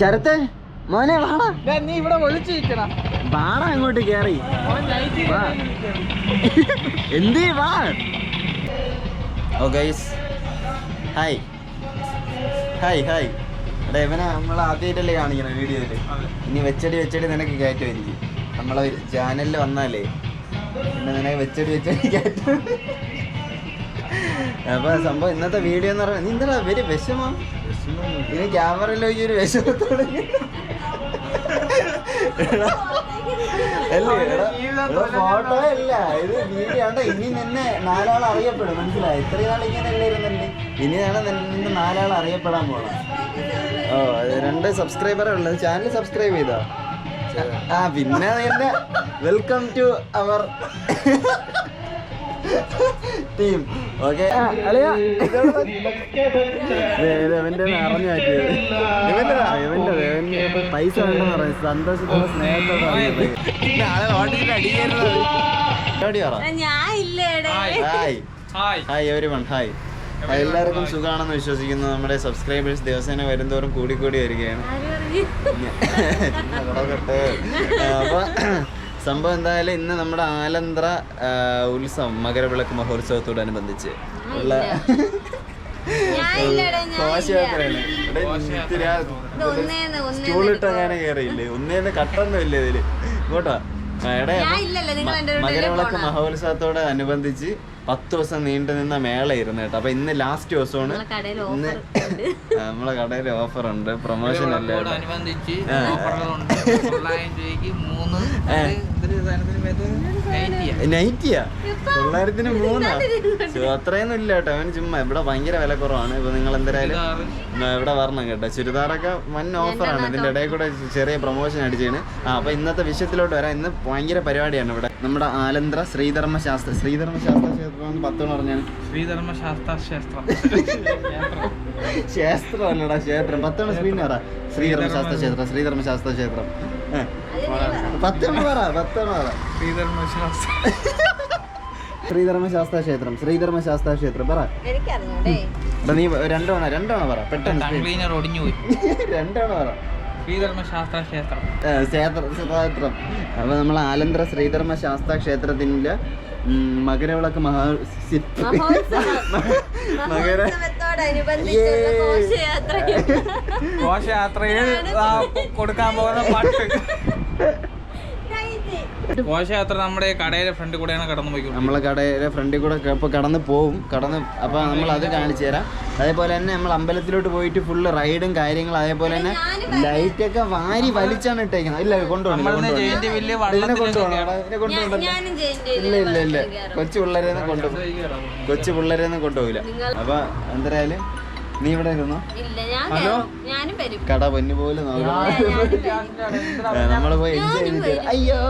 ശരത്തെ? മോനെ വാടാ നീ ഇവിടെ ഒളിച്ചിരിക്കണം. വാടാ അങ്ങോട്ട് കേറി. എന്ത് വാ? ഓ ഗൈസ്. ഹായ്. Hi hi. എടാ ഇവനെ നമ്മൾ ആദ്യമായിട്ടല്ലേ കാണിക്കണം വീഡിയോയിൽ. ഇനി വെച്ചടി വെച്ചടി നിനക്ക് കയറ്റുമായിരിക്കും. നമ്മളെ ചാനലിൽ വന്നാലേ. പിന്നെ നിനക്ക് വെച്ചടി വെച്ചടി കയറ്റും. അപ്പൊ സംഭവം ഇന്നത്തെ വീഡിയോ എന്ന് പറയുന്നത് നീ എന്താ വലിയ വിഷമം. ഇനി ക്യാമറയിലേക്ക് ഒരു വിഷമത്തോടെ. ഫോട്ടോ അല്ല ഇത് വീഡിയോ ആണ്? ഇനി നിന്നെ നാലാൾ അറിയപ്പെടും മനസ്സിലായി? ഇത്രയും നാൾ ഇങ്ങനെ അല്ലായിരുന്നല്ലേ ഇനിയാണ് നിന്നെ നാലാൾ അറിയപ്പെടാൻ പോണം. ഓ രണ്ട് സബ്സ്ക്രൈബറേ ഉള്ളത് ചാനൽ സബ്സ്ക്രൈബ് ചെയ്തോ? ആ പിന്നെ എന്നെ വെൽക്കം ടു അവർ ടീം ഇവന്റെ പൈസ ഹായ്. ഹായ്. ഹായ്. എല്ലാവർക്കും സുഖാണെന്ന് വിശ്വസിക്കുന്നു. നമ്മുടെ സബ്സ്ക്രൈബേഴ്സ് ദിവസേന വരുന്തോറും കൂടി കൂടി വരികയാണ് അപ്പൊ സംഭവം എന്തായാലും ഇന്ന് നമ്മുടെ ആലന്ത്ര ഉത്സവം മകരവിളക്ക് മഹോത്സവത്തോടനുബന്ധിച്ച്. ഉള്ള സ്റ്റൂളിട്ട് അങ്ങനെ കയറിയില്ലേ? ഒന്നേന്ന് കട്ടൊന്നും ഇല്ല ഇതിൽ. ഇങ്ങോട്ടാ. മകരവിളക്ക് മഹോത്സവത്തോട് അനുബന്ധിച്ച് പത്ത് ദിവസം നീണ്ടു നിന്ന മേള ഇരുന്നു കേട്ടോ. അപ്പൊ ഇന്ന് ലാസ്റ്റ് ദിവസമാണ്. നമ്മളെ കടയിൽ ഇന്ന് ഓഫർ ഉണ്ട്. ആ, നമ്മളെ കടയിൽ ഓഫർ ഉണ്ട്. പ്രൊമോഷൻ അല്ല നൈറ്റിയാ. തൊള്ളായിരത്തിന് മൂന്നാ? അത്രയൊന്നും ഇല്ല കേട്ടോ. അവന് ചുമ്മാ ഇവിടെ ഭയങ്കര വില കുറവാണ്. ഇപ്പൊ നിങ്ങൾ എന്തായാലും ഇവിടെ വരണം കേട്ടോ. ചുരിദാറൊക്കെ വൻ ഓഫറാണ് ഇതിന്റെ ഇടയിൽ കൂടെ ചെറിയ പ്രൊമോഷൻ അടിച്ചാണ് ആ അപ്പൊ ഇന്നത്തെ വിഷയത്തിലോട്ട് വരാം. ഇന്ന് ഭയങ്കര പരിപാടിയാണ് ഇവിടെ. നമ്മുടെ ആലന്ത്ര ശ്രീധർമ്മശാസ്ത്ര ശ്രീധർമ്മശാസ്ത്ര ക്ഷേത്രം പത്തോളം പറഞ്ഞാൽ ശ്രീധർമ്മശാസ്ത്ര ക്ഷേത്രം. ക്ഷേത്രം. അല്ലടാ ക്ഷേത്രം. പത്തോളം സ്ക്രീൻ പറ ശ്രീധർമ്മശാസ്ത്ര ക്ഷേത്രം ശ്രീധർമ്മശാസ്ത്ര ക്ഷേത്രം. പത്തോളം പറ പത്തോളം പറ ശ്രീധർമ്മശാസ്ത്ര. ശ്രീധർമ്മശാസ്ത്ര ക്ഷേത്രം ശ്രീധർമ്മശാസ്ത്ര ക്ഷേത്രം. പറ. നീ രണ്ടോണ രണ്ടോണ പറ. പെട്ടെന്ന് ഒടിഞ്ഞു രണ്ടോണ പറ. ശ്രീധർമ്മശാസ്ത്ര ക്ഷേത്രം ക്ഷേത്രം. അപ്പോൾ നമ്മൾ ആലന്തര ശ്രീധർമ്മശാസ്ത്ര മകരവിളക്ക് മഹാ മകര ഘോഷയാത്രയിൽ കൊടുക്കാൻ പോകുന്ന പാട്ട്. ഘോഷയാത്ര നമ്മുടെ കടയുടെ ഫ്രണ്ട് കൂടെയാണ് കടന്നു പോയിക്കൊണ്ടിരിക്കുന്നത്. നമ്മളെ കടയുടെ ഫ്രണ്ടിൽ കൂടെ ഇപ്പോൾ കടന്ന് പോവും. കടന്ന് അപ്പോൾ നമ്മൾ അത് കാണിച്ചു തരാം. അതേപോലെ തന്നെ നമ്മൾ അമ്പലത്തിലോട്ട് പോയിട്ട് ഫുള്ള് റൈഡും കാര്യങ്ങളും അതേപോലെ തന്നെ ലൈറ്റൊക്കെ വാരി. വലിച്ചാണ് ഇട്ടേക്കുന്നത്. ഇല്ല കൊണ്ടുപോകണം. ഇതിനെ ഇതിനെ ഇല്ല ഇല്ല ഇല്ല. കൊച്ചു പിള്ളേരെ കൊണ്ടുപോകും കൊച്ചു പിള്ളേരെ കൊണ്ടുപോകില്ല. അപ്പൊ എന്തായാലും നീ ഇവിടെ ഇരുന്നോ? ഹലോ ഞാൻ കയറും. ഞാനും വരും. കട പൊന്നു പോലെ നമ്മൾ പോയി എൻജോയ് ചെയ്തിട്ട് അയ്യോ.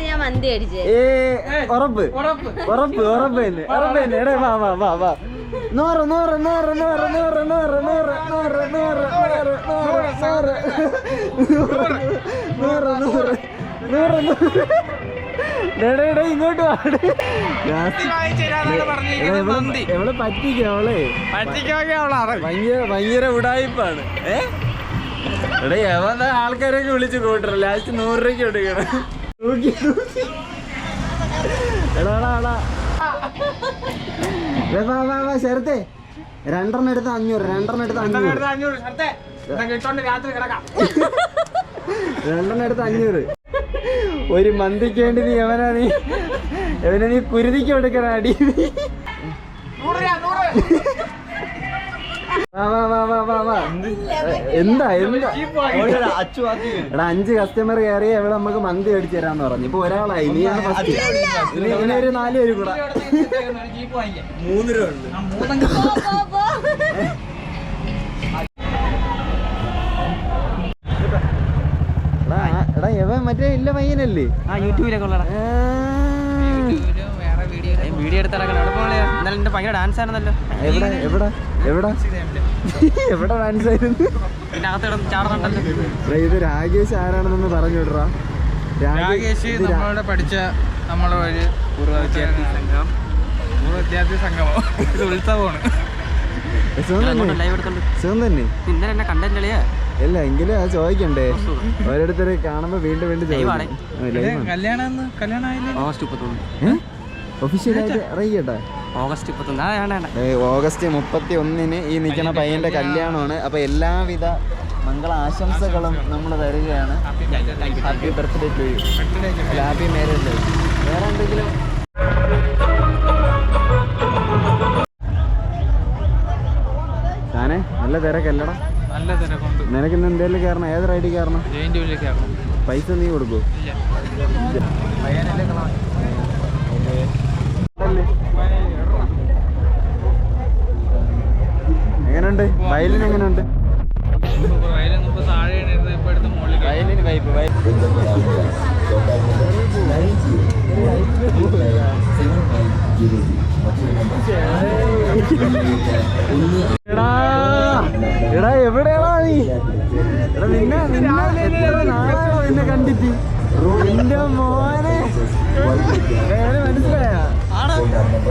ഞാൻ മന്തി അടിച്ചത് ഏ ഉറപ്പ് ഉറപ്പ് ഉറപ്പ് തന്നെ ഉറപ്പ് തന്നെ എടേ വാ വാ വാ വാ നൂറ് നൂറ് നൂറ് നൂറ് നൂറ് നൂറ് നൂറ് നൂറ് നൂറ് നൂറ് നൂറ് നൂറ് നൂറ് നൂറ് നൂറ് നൂറ് ഡേ ഡേ ഇങ്ങോട്ട് വാട് എവളെ ഭയങ്കര ഭയങ്കര ഉടായിപ്പാണ് ഏ എടാ എവന്ന ആൾക്കാരൊക്കെ വിളിച്ച് കൂട്ടറ ലാസ്റ്റ് നൂറ് രൂപയ്ക്ക് എടുക്കണം തൂക്കി തൂക്കി. എടാ എടാ എടാ. ദേ വാ വാ വാ ശരത്തെ. രണ്ടെണ്ണം എടുത്ത് അഞ്ഞൂറ് രണ്ടെണ്ണം എടുത്ത് അഞ്ഞൂറ്. രണ്ടെണ്ണം എടുത്ത് അഞ്ഞൂറ് ഒരു മന്തിക്ക് വേണ്ടി നീ എവനാ നീ എവനാ നീ കുരുതിക്ക് എടുക്കണ അടി നീ. വാ വാ വാ വാ വാ വാ. എന്താ? എന്താ എടാ അഞ്ച് കസ്റ്റമർ കയറി എവിടെ നമുക്ക് മന്തി അടിച്ചു തരാന്ന് പറഞ്ഞു. ഇപ്പൊ ഒരാളായി നീയാണ് ഫസ്റ്റ് ഇനി ഇനി ഒരു നാല് പേര് കൂടെ. മൂന്ന് രൂപ. എടാ എടാ എവൻ മറ്റേ ഇല്ല പയ്യനല്ലേ? ആ യൂട്യൂബിലൊക്കെ ഉള്ളടാ വീഡിയോ വീഡിയോ എടുത്തിറക്കണം എവിടെ ഇന്നലെ എന്റെ ഭയങ്കര ഡാൻസ് ആണെന്നല്ലോ എവിടെ എവിടെ എവിടെ? എവിടെ മനസ്സിലായിരുന്നു ഇത് രാകേഷ് ആരാണെന്നൊന്ന് പറഞ്ഞു വിടറാ. രാകേഷ് നമ്മളോട് പഠിച്ച നമ്മളെ ഒരു പൂർവ പൂർവ അല്ല എങ്കിലും ആ ചോദിക്കണ്ടേ? ഓരോരുത്തരെ കാണുമ്പോ വീണ്ടും വീണ്ടും ഓഫീഷ്യലായിട്ട് അറിയിക്കട്ടെ ഓഗസ്റ്റ് ഓഗസ്റ്റ് മുപ്പത്തി ഒന്നിന് ഈ നിൽക്കുന്ന പയ്യന്റെ കല്യാണമാണ്. അപ്പൊ എല്ലാവിധ മംഗള ആശംസകളും നമ്മൾ തരികയാണ് happy birthday to you happy marriage day വേറെ എന്തെങ്കിലും? താനെ നല്ല തിരക്കല്ലടാ. നല്ല തിരക്കുണ്ട്. നിനക്ക് ഇന്ന് എന്തേലും കയറണം? ഏത് റൈഡിൽ കയറണം? പൈസ നീ കൊടുക്കൂ. എങ്ങനെയുണ്ട്? വയലിന് എങ്ങനെയുണ്ട്? എടാ എടാ എവിടെയാടാ നീ? എടാ നിന്നെ നിന്നെ കണ്ടിട്ട്? എന്റെ മോനെ. മനസ്സിലായോ?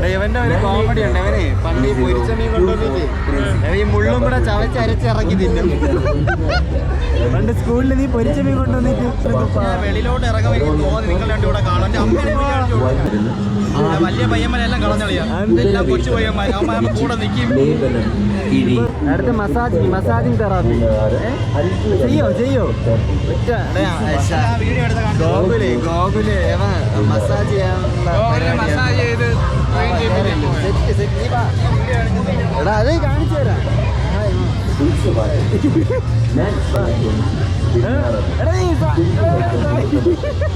ഇവന്റെ ഒരു കോമഡി ഉണ്ട്. ഇവനെ പണ്ട് ഈ പൊരിച്ച മീൻ കൊണ്ടുവന്നിട്ട് ഈ മുള്ളും കൂടെ ചവച്ചരച്ചിറക്കി തിന്നും. പണ്ട് സ്കൂളിൽ നീ പൊരിച്ച മീൻ കൊണ്ടുവന്നിട്ട് വെളിയിലോട്ട് ഇറങ്ങാൻ എനിക്ക് തോന്നി നിങ്ങൾ രണ്ടുകൂടെ കാണാൻ വലിയ പയ്യന്മാരെല്ലാം കളഞ്ഞളിയാ. എല്ലാം കൊച്ചു പയ്യന്മാർ കൂടെ നിൽക്കും അടുത്ത മസാജിങ് മസാജിങ് തെറാപ്പി. ചെയ്യോ ചെയ്യോ? ഗോകുലേ ഗോകുലേ മസാജ് ചെയ്യാനുള്ള. എടാ അത് കാണിച്ചു തരാം.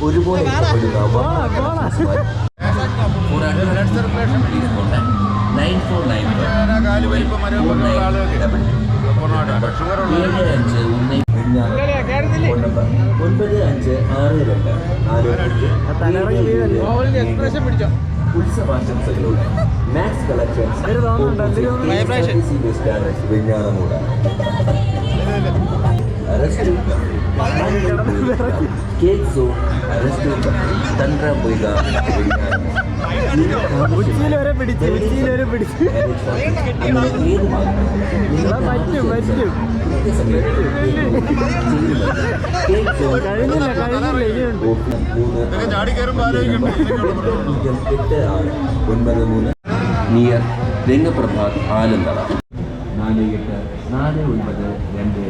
ഒരുപോലെ. നയൻ ഫോർ നയൻ ഏഴ് അഞ്ച് ഒന്ന് ഒൻപത് അഞ്ച് ആറ് രണ്ട് ഉത്സവാശംസകളോടെ മാക്സ് കളക്ഷൻസ്? വിജ്ഞാനമൂട കേക്ക് സോ റെസ്റ്റോറന്റ് തൻട്ര പൊയ്ക ഉച്ചിയിൽ വരെ പിടിച്ച് ഉച്ചിയിൽ വരെ പിടിച്ച് പറ്റും പറ്റും. കഴിഞ്ഞില്ല കഴിഞ്ഞില്ല ഇനിയുണ്ട് നിയർ രംഗപ്രഭാത് ആലന്തള നാല് എട്ട് നാല് ഒൻപത് രണ്ട്.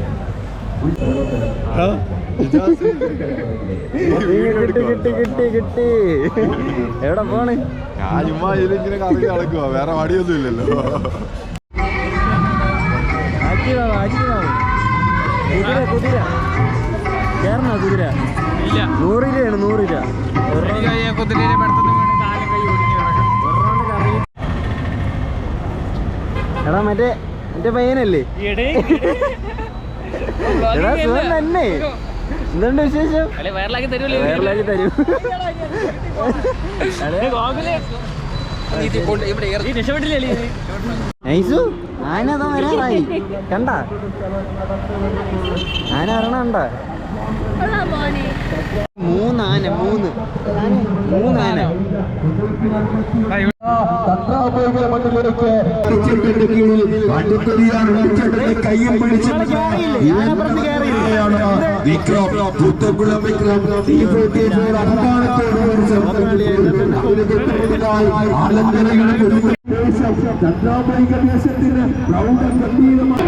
കിട്ടി കിട്ടി കിട്ടി കിട്ടി. എവിടെ പോണ്? ഞാൻ ചുമ്മാ ഇതിലിങ്ങനെ കറങ്ങി നടക്കുക വേറെ വടിയൊന്നും ഇല്ലല്ലോ. കുതിര കുതിര. കേറണോ കുതിര? ഇല്ല. നൂറ് രൂപയാണ് നൂറ് രൂപ കുതിരയുടെ പെടുത്തുന്ന എടാ മറ്റേ എന്റെ പയ്യനല്ലേ? എടാ. സുഖം തന്നെ. എന്തുണ്ട് വിശേഷം? വയറിലാക്കി തരും. നൈസു വരാറായി. കണ്ട? ആന വരണ മൂന്നാന മൂന്ന്. മോനെ മൂന്നാന മൂന്ന് മൂന്നാന കയ്യും നിങ്ങൾ കേറിയില്ലേ? ആനപ്പുറത്ത് കേറിയില്ലേ? വിക്രം. പുത്തക്കുളം വിക്രം. തീവ്രതയുടെ അഭിമാനത്തോട് ആലന്തരകളും ചന്ദ്രാമണിക ദേശത്തിന് പ്രൗഢ ഗംഭീരമായ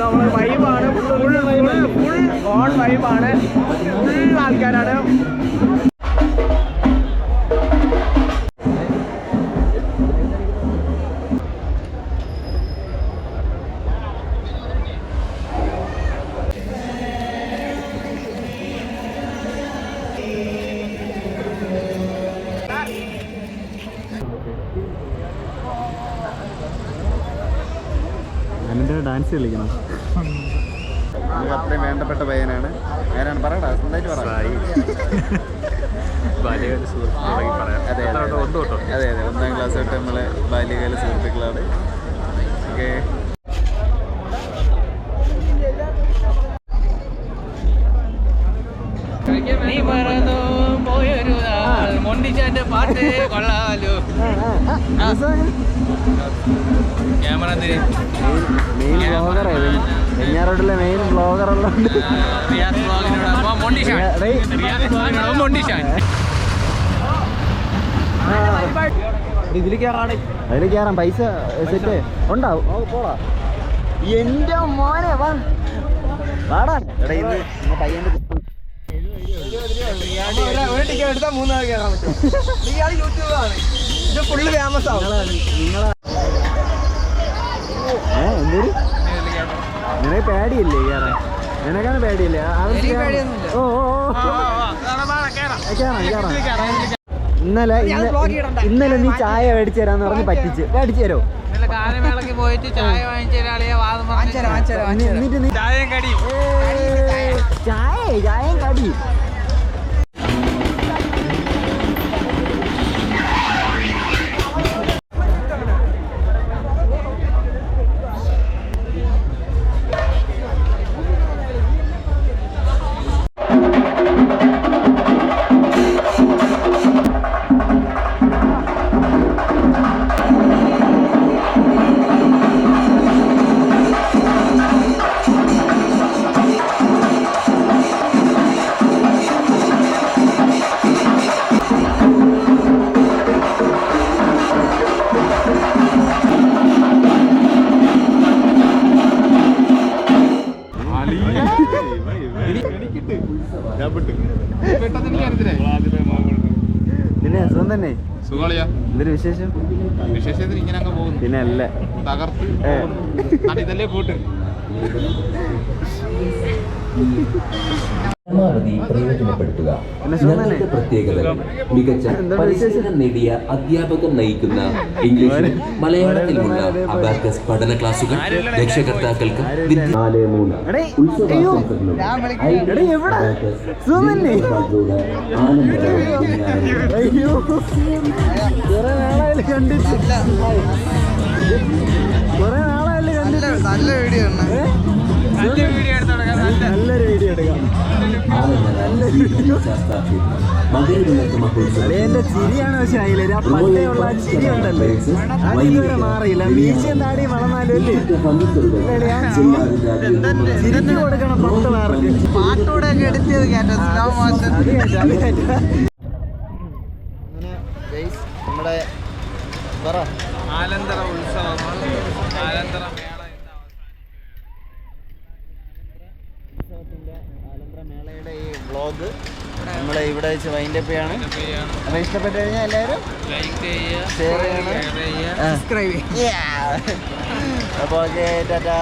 നമ്മൾ വൈബാണ് ഫുൾ ഫുൾ ഓൺ വൈബാണ് ഫുൾ ആൾക്കാരാണ്. എന്നിട്ട് ഡാൻസ് കളിക്കണം. അത്രയും വേണ്ടപ്പെട്ട പയ്യനാണ്. ആരാണ്? പറയടാ സ്വന്തമായിട്ട് പറ. അതെ അതെ അതെ. അതെ ഒന്നാം ക്ലാസ് തൊട്ട് നമ്മളെ ബാല്യകാല സുഹൃത്തുക്കളാണ്. ഓക്കെ. നീ പറഞ്ഞു പോയൊരു നാൾ. മൊണ്ടിച്ചാന്റെ പാട്ട് കൊള്ളാലോ. ക്യാമറ മെയിൻ ബ്ലോഗർ വെഞ്ഞാറോട്ടിലെ മെയിൻ ബ്ലോഗർ ഇതിൽ കയറാണ് അതിൽ കയറാം പൈസ സെറ്റ്. ഉണ്ടാവും പോടാ. എന്റെ മോനെ വാ. വാടാ. എടാ ഇന്ന് പയ്യന്റെ ഒരു ടിക്കറ്റ് എടുത്താൽ മൂന്നാൾ കയറാൻ പറ്റും. ഇയാൾ യൂട്യൂബാണ് ഇത് ഫുള്ള് ഫേമസ് ആവും. നിനക്ക് പേടിയില്ലേ കയറാൻ നിനക്കാണ് പേടിയില്ലേ? ഓ ഇന്നലെ ഞാൻ ഇന്ന- ഇടണ്ട. ഇന്നലെ നീ ചായ മേടിച്ചു തരാന്ന് പറഞ്ഞ് പറ്റിച്ച്. മേടിച്ചു തരോ? പോയിട്ട് ചായ. എന്നിട്ട് ചായ ചായയും കടി എന്തൊരു വിശേഷം? വിശേഷത്തിന് ഇങ്ങനെ അങ്ങ് പോകുന്നു. പിന്നെ അല്ല? തകർത്ത്. ഇതല്ലേ പോട്ട്? പരമാവധി പ്രയോജനപ്പെടുത്തുക? ഞങ്ങളുടെ പ്രത്യേകതകൾ. മികച്ച പരിശീലനം നേടിയ അധ്യാപകർ നയിക്കുന്ന ഇംഗ്ലീഷ് മലയാളത്തിലുമുള്ള അബാക്കസ് പഠന ക്ലാസുകൾ രക്ഷകർത്താക്കൾക്ക് വിദ്യ- നാല് മൂന്ന് നാളായാലും കണ്ടിട്ട്. നല്ല വീഡിയോ നല്ലൊരു വീഡിയോ എടുക്കാം. അളിയന്റെ ചിരിയാണ് പക്ഷെ ഹൈലൈറ്റ് ആ പണ്ടേയുള്ള ആ ചിരി ഉണ്ടല്ലോ. ആ ചിരി വരെ മാറിയില്ല. മീശയും താടി വളർന്നാലും അല്ലേ? ചിരിക്ക് കൊടുക്കണം പത്ത് മാർക്ക് പാട്ടൂടെ എടുത്തത് അത് അത് നമ്മുടെ ആലന്തര ഉത്സവം ആലന്തര മേള ഇന്ന് അവസാനിച്ചു. ഉത്സവത്തിന്റെ ആലന്തര മേളയുടെ ഈ വ്ളോഗ് നമ്മൾ ഇവിടെ വെച്ച് വൈൻഡ് അപ്പ് ചെയ്യാണ്. ഇതൊക്കെ അപ്പൊ ഇഷ്ടപ്പെട്ടു കഴിഞ്ഞാൽ എല്ലാവരും ലൈക്ക് ചെയ്യുക ഷെയർ ചെയ്യണം. സബ്സ്ക്രൈബ് ചെയ്യുക സബ്സ്ക്രൈബ് അപ്പോൾ ഓക്കെ ടാറ്റാ